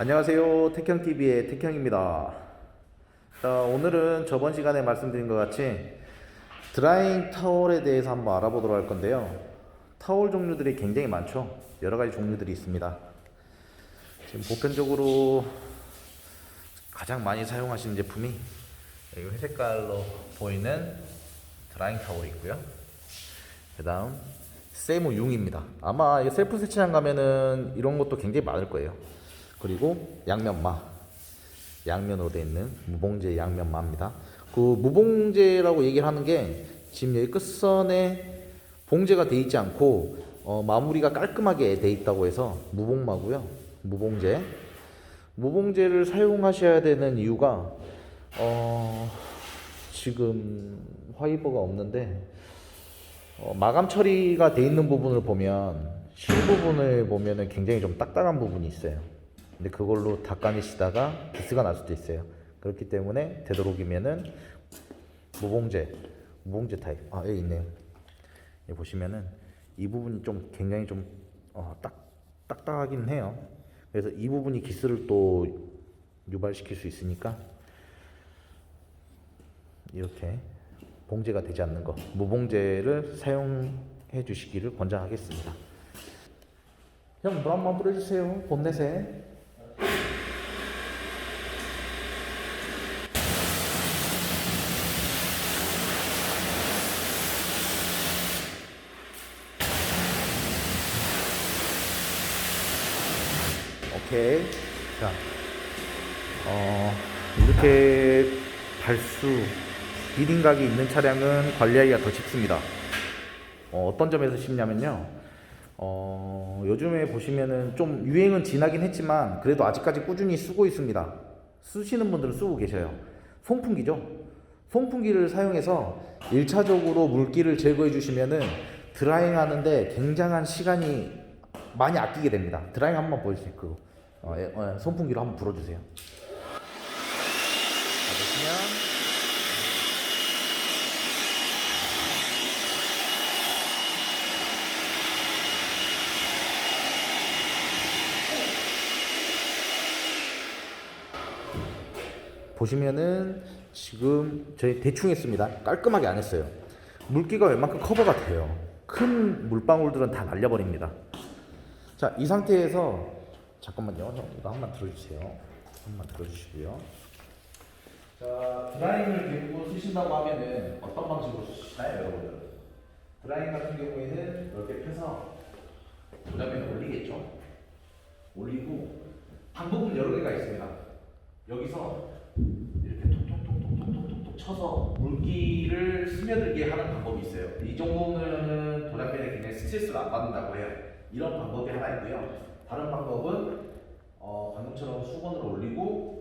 안녕하세요. 태형TV의 태형입니다. 자, 오늘은 저번 시간에 말씀드린 것 같이 드라잉 타월에 대해서 한번 알아보도록 할 건데요. 타월 종류들이 굉장히 많죠. 여러 가지 종류들이 있습니다. 지금 보편적으로 가장 많이 사용하시는 제품이 이 회색깔로 보이는 드라잉 타월이 있고요. 그 다음 세무 융입니다. 아마 이 셀프 세차장 가면은 이런 것도 굉장히 많을 거예요. 그리고 양면마. 양면으로 되어 있는 무봉제 양면마입니다. 그 무봉제라고 얘기를 하는 게 지금 여기 끝선에 봉제가 되어 있지 않고 어, 마무리가 깔끔하게 되어 있다고 해서 무봉마고요. 무봉제. 무봉제를 사용하셔야 되는 이유가 어, 지금 화이버가 없는데 어, 마감 처리가 돼 있는 부분을 보면 실 부분을 보면은 굉장히 좀 딱딱한 부분이 있어요. 근데 그걸로 닦아내시다가 기스가 날 수도 있어요. 그렇기 때문에 되도록이면은 무봉제, 무봉제 타입. 아 여기 있네요. 여기 보시면은 이 부분이 좀 굉장히 좀 어, 딱, 딱딱하긴 해요. 그래서 이 부분이 기스를 또 유발시킬 수 있으니까 이렇게 봉제가 되지 않는 거 무봉제를 사용해 주시기를 권장하겠습니다. 형, 물 한번 뿌려주세요. 본넷에. 오케이. 자, 어, 발수, 비딩각이 있는 차량은 관리하기가 더 쉽습니다. 어, 어떤 점에서 쉽냐면요. 어, 요즘에 보시면은 좀 유행은 지나긴 했지만 그래도 아직까지 꾸준히 쓰고 있습니다. 쓰시는 분들은 쓰고 계셔요. 송풍기죠. 송풍기를 사용해서 1차적으로 물기를 제거해 주시면은 드라잉 하는데 굉장한 시간이 많이 아끼게 됩니다. 드라잉 한번 보여주세요. 그 어, 예, 어, 송풍기로 한번 불어주세요. 보시면 보시면은 지금 저희 대충 했습니다. 깔끔하게 안 했어요. 물기가 웬만큼 커버가 돼요. 큰 물방울들은 다 날려버립니다. 자, 이 상태에서 잠깐만요. 형, 이거 한번 들어주세요. 한번 들어주시고요. 자, 드라잉을 들고 쓰신다고 하면은 어떤 방식으로 쓰시나요, 여러분들? 드라잉 같은 경우에는 이렇게 펴서 도장면에 올리겠죠? 올리고 방법은 여러 개가 있습니다. 여기서 이렇게 톡톡톡톡톡톡톡 쳐서 물기를 스며들게 하는 방법이 있어요. 이 정도는 도장면에 굉장히 스트레스를 안 받는다고 해요. 이런 방법이 하나 있고요. 다른 방법은 어, 방금처럼 수건을 올리고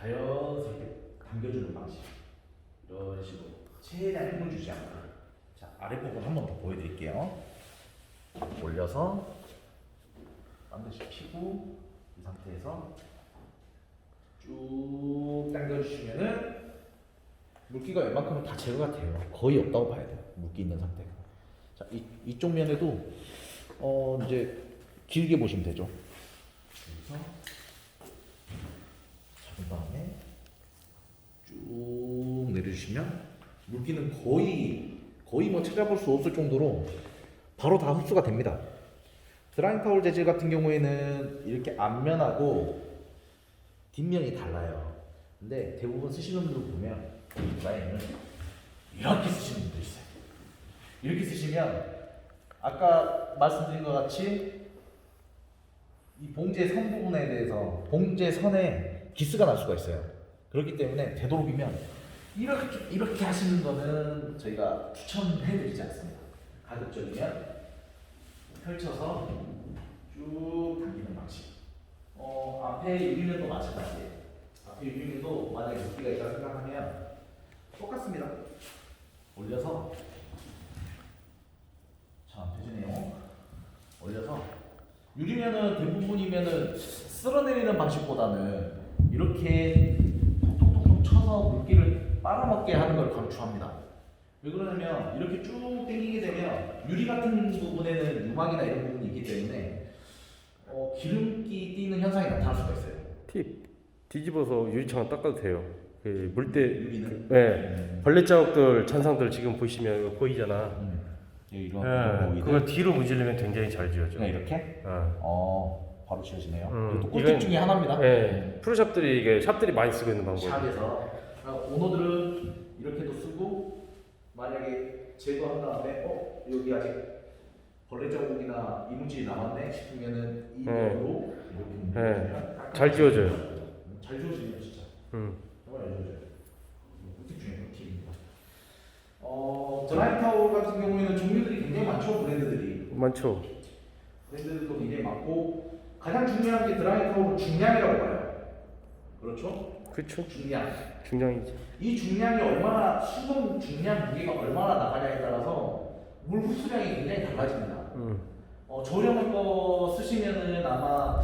자연스럽게 당겨주는 방식. 이런 식으로 최대한 힘을 주지 않고 자 아랫부분 한 번 더 보여드릴게요. 올려서 반드시 피고 이 상태에서 쭉 당겨주시면은 물기가 웬만큼은 다 제거가 돼요. 거의 없다고 봐야 돼요. 물기 있는 상태가. 자, 이, 이쪽 면에도 어 이제 길게 보시면 되죠. 여기서 잡은 다음에 쭉 내려주시면 물기는 거의 거의 뭐 찾아볼 수 없을 정도로 바로 다 흡수가 됩니다. 드라잉 타월 재질 같은 경우에는 이렇게 앞면하고 뒷면이 달라요. 근데 대부분 쓰시는 분들 보면 드라잉을 이렇게 쓰시는 분들 있어요. 이렇게 쓰시면 아까 말씀드린 것 같이 이 봉제 선 부분에 대해서 봉제 선에 기스가 날 수가 있어요. 그렇기 때문에 되도록이면 이렇게 이렇게 하시는 거는 저희가 추천해드리지 않습니다. 가급적이면 펼쳐서 쭉 당기는 방식. 어, 앞에 유리면도 마찬가지예요. 앞에 유리면도 만약에 물기가 있다 생각하면 똑같습니다. 올려서 자 되지네요. 올려서 유리면은 대부분이면은 쓸어내리는 방식보다는 이렇게 쳐서 물기를 빨아먹게 하는 걸 강추합니다. 왜 그러냐면 이렇게 쭉 당기게 되면 유리 같은 부분에는 유막이나 이런 부분이 있기 때문에 어, 기름기 띄는 현상이 나타날 수가 있어요. 팁 뒤집어서 유리창을 닦아도 돼요. 그 물때 유리는? 네 벌레 자국들 잔상들 지금 보시면 보이잖아. 이런 네, 그걸 뒤로 문지르면 굉장히 잘 지워져. 그냥 이렇게 어. 어 바로 지워지네요. 음, 이것도 꿀팁 이건- 중에 하나입니다. 네, 프로샵들이 이게 샵들이 많이 쓰고 있는 방법. 샵에서 아, 오너들은 이렇게도 쓰고 만약에 제거한 다음에 어 여기 아직 벌레 자국이나 이물질이 남았네 싶으면은 이 네. 면으로 이렇게 문지르면 잘 지워져요. 잘 지워지네요 진짜. 음. 정말 잘 지워져요. 꿀팁 중에 꿀팁입니다. 어 드라이 타올 같은 경우에는 종류들이 굉장히 많죠 브랜드들이. 많죠. 브랜드들도 굉장히 많고 가장 중요한 게 드라이 타올은 중량이라고 봐요. 그렇죠? 그렇죠. 중량. 중량이지. 이 중량이 얼마나 수분 중량 무게가 얼마나 나가냐에 따라서 물 흡수량이 굉장히 달라집니다. 음. 어, 저렴한 거 쓰시면은 아마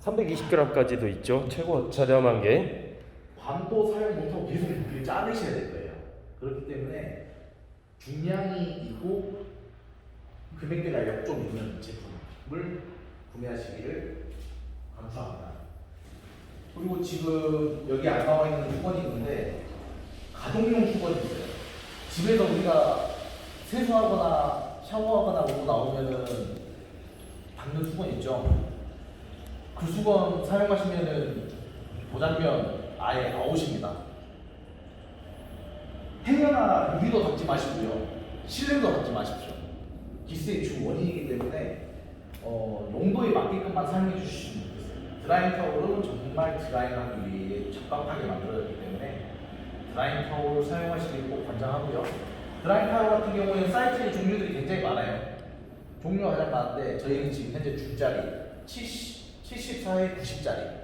320g까지도 있죠. 최고 저렴한 게. 반도 사용 못하고 계속 무게를 자르셔야 될 거예요. 그렇기 때문에 중량이 있고 금액대가 역좀 있는 제품을 구매하시기를 감사합니다. 그리고 지금 여기 안 나와 있는 수건이 있는데 가정용 수건이 있어요. 집에서 우리가 세수하거나 샤워하거나 오고 나오면은 닦는 수건 있죠. 그 수건 사용하시면은 보장면 아예 아웃입니다. 행여나 유리도 닦지 마시고요. 실내도 닦지 마십시오. 기스의 주 원인이기 때문에 어, 용도에 맞게끔만 사용해 주시면. 드라잉 타올은 정말 드라잉하기 위해 적합하게 만들어졌기 때문에 드라잉 타올 사용하시길 꼭 권장하고요. 드라잉 타올 같은 경우에는 사이즈의 종류들이 굉장히 많아요. 종류가 가장 많은데 저희는 지금 현재 중짜리 70, 74에 90짜리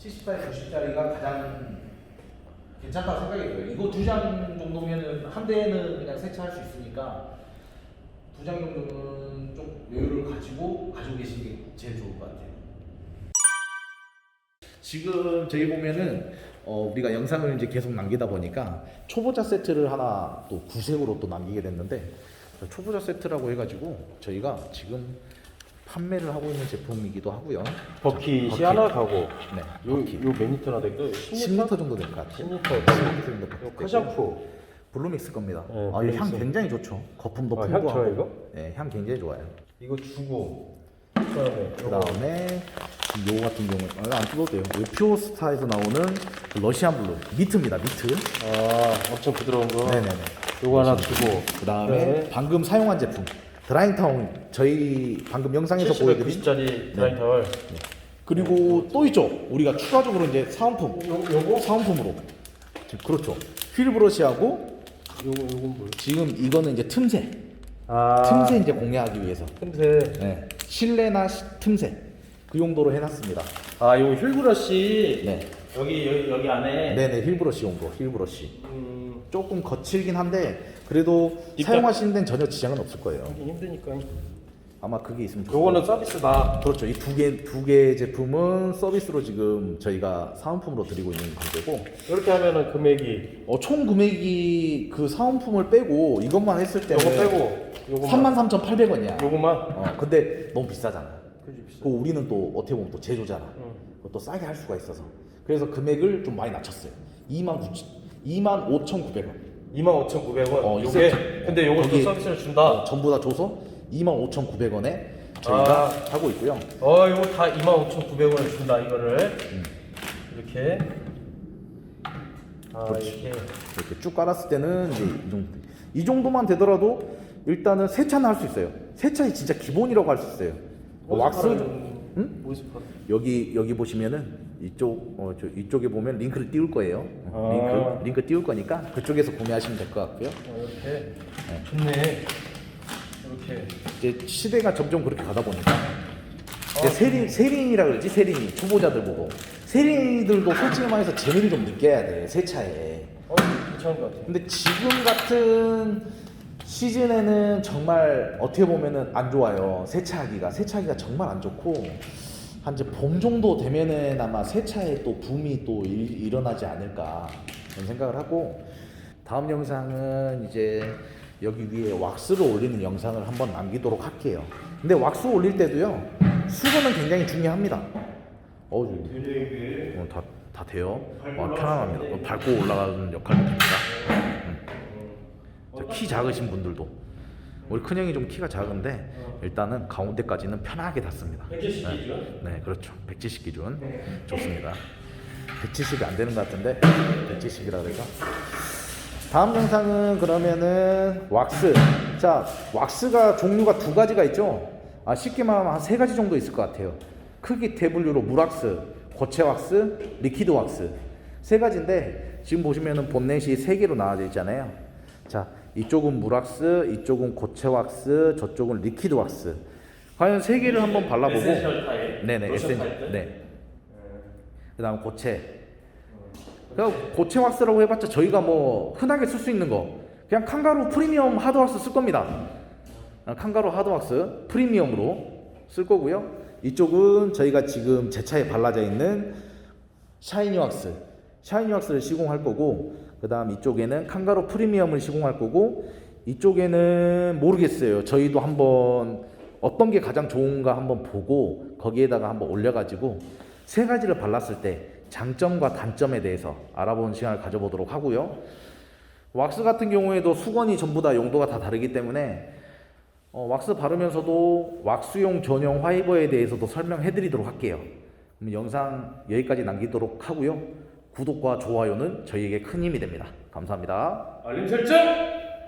74에 90짜리가 가장 괜찮다고 생각이 들어요. 이거 두 장 정도면은 한 대는 그냥 세차할 수 있으니까 두 장 정도는 좀 여유를 가지고 가지고 계시는 게 제일 좋을 것 같아요. 지금 저희 보면은 어, 우리가 영상을 이제 계속 남기다 보니까 초보자 세트를 하나 또 구색으로 또 남기게 됐는데 초보자 세트라고 해가지고 저희가 지금 판매를 하고 있는 제품이기도 하고요. 버킷이 버킷. 하나 가고 네, 요, 버킷. 요몇 리터나 될까요? 10리터 정도 될 것 같아요. 10리터. 10리터 정도 요. 카샴푸. 블루믹스 겁니다. 네, 아, 이향 블루믹스. 굉장히 좋죠. 거품도 아, 향 풍부하고. 좋아요, 이거? 네, 향 굉장히 좋아요. 이거 주고. 그다음에 그 다음에 요 같은 경우 아, 안 뜯어도 돼요. 요 퓨어스타에서 나오는 그 러시안 블루 미트입니다. 미트. 아, 엄청 부드러운 거. 네네네. 요거 하나 주고. 그 다음에 네. 방금 사용한 제품 드라잉타운 저희 방금 영상에서 보여드린 70짜리 드라이 타월. 그리고 또 있죠. 우리가 추가적으로 이제 사은품 요, 요거? 사은품으로 그렇죠. 휠 브러시하고 요거, 요건 뭐예요? 지금 이거는 이제 틈새 아. 틈새 이제 공략하기 위해서 틈새. 네. 실내나 시- 틈새 그 용도로 해놨습니다. 아, 요거 휠브러쉬. 네, 여기, 여기, 여기 안에. 네네 휠브러시 용도 휠브러시 음, 조금 거칠긴 한데 그래도 일단- 사용하시는 데는 전혀 지장은 없을 거예요. 힘드니까. 아마 그게 있으면 좋을 요거는 서비스다. 그렇죠. 이 두 개 두개 제품은 서비스로 지금 저희가 사은품으로 드리고 있는 관계고 이렇게 하면은 금액이 어, 총 금액이 그 사은품을 빼고 이것만 했을 때는 요거 빼고 요거만 33,800원이야. 요거만 어, 근데 너무 비싸잖아. 그지 비싸. 그 우리는 또 어떻게 보면 또 제조잖아. 응. 그것도 싸게 할 수가 있어서. 그래서 금액을 좀 많이 낮췄어요. 2만 9 2만 5,900원. 25,900원. 어, 이 요게. 근데 요것도 거기- 서비스를 준다. 전부 다 줘서 2만 5,900원에 저희가 아. 하고 있고요. 어, 요거 다 25,900원을 준다 이거를. 이렇게 아, 그렇지. 이렇게 이렇게 쭉 깔았을 때는 이제 이 정도. 이 정도만 되더라도 일단은 세차는 할 수 있어요. 세차이 진짜 기본이라고 할 수 있어요. 어, 왁스 응? 모습 봐. 여기 여기 보시면은 이쪽 어, 저 이쪽에 보면 링크를 띄울 거예요. 어, 아. 링크 링크 띄울 거니까 그쪽에서 구매하시면 될 것 같고요. 어, 이렇게 좋네. 이렇게 이제 시대가 점점 그렇게 가다 보니까 어. 이제 세린 세린이라 그러지 세린이 초보자들 보고 세린이들도 솔직히 말해서 재미를 좀 느껴야 돼 세차에. 어, 괜찮은 것 같아. 근데 지금 같은 시즌에는 정말 어떻게 보면은 안 좋아요. 세차하기가 세차하기가 정말 안 좋고 한 이제 봄 정도 되면은 아마 세차에 또 붐이 또 일, 일어나지 않을까 그런 생각을 하고 다음 영상은 이제 여기 위에 왁스를 올리는 영상을 한번 남기도록 할게요. 근데 왁스 올릴 때도요 수건은 굉장히 중요합니다. 어우, 어, 다, 다 돼요. 어, 편안합니다. 어, 밟고 올라가는 역할도 됩니다. 음. 자, 키 작으신 분들도 우리 큰형이 좀 키가 작은데 일단은 가운데까지는 편하게 닿습니다. 170 기준. 네, 그렇죠. 170 기준 좋습니다. 170이 안 되는 것 같은데 170이라 그래서 다음 영상은 그러면은 왁스. 자, 왁스가 종류가 두 가지가 있죠. 아, 쉽게 말하면 한 세 가지 정도 있을 것 같아요. 크기 대분류로 물왁스, 고체 왁스, 리퀴드 왁스 세 가지인데 지금 보시면은 본넷이 세 개로 나눠져 있잖아요. 자, 이쪽은 물왁스, 이쪽은 고체 왁스, 저쪽은 리퀴드 왁스. 과연 세 개를 한번 발라보고 에센셜. 네네 로션 에센 타입들. 네. 그다음 고체. 그러니까 고체 왁스라고 해봤자 저희가 뭐 흔하게 쓸 수 있는 거 그냥 칸가루 프리미엄 하드 왁스 쓸 겁니다. 아, 칸가루 하드 왁스 프리미엄으로 쓸 거고요. 이쪽은 저희가 지금 제 차에 발라져 있는 샤이니 왁스, 샤이니 왁스를 시공할 거고, 그 다음 이쪽에는 칸가루 프리미엄을 시공할 거고, 이쪽에는 모르겠어요. 저희도 한번 어떤 게 가장 좋은가 한번 보고 거기에다가 한번 올려가지고 세 가지를 발랐을 때 장점과 단점에 대해서 알아보는 시간을 가져보도록 하고요. 왁스 같은 경우에도 수건이 전부 다 용도가 다 다르기 때문에 어, 왁스 바르면서도 왁스용 전용 화이버에 대해서도 설명해 드리도록 할게요. 그럼 영상 여기까지 남기도록 하고요. 구독과 좋아요는 저희에게 큰 힘이 됩니다. 감사합니다. 알림 설정.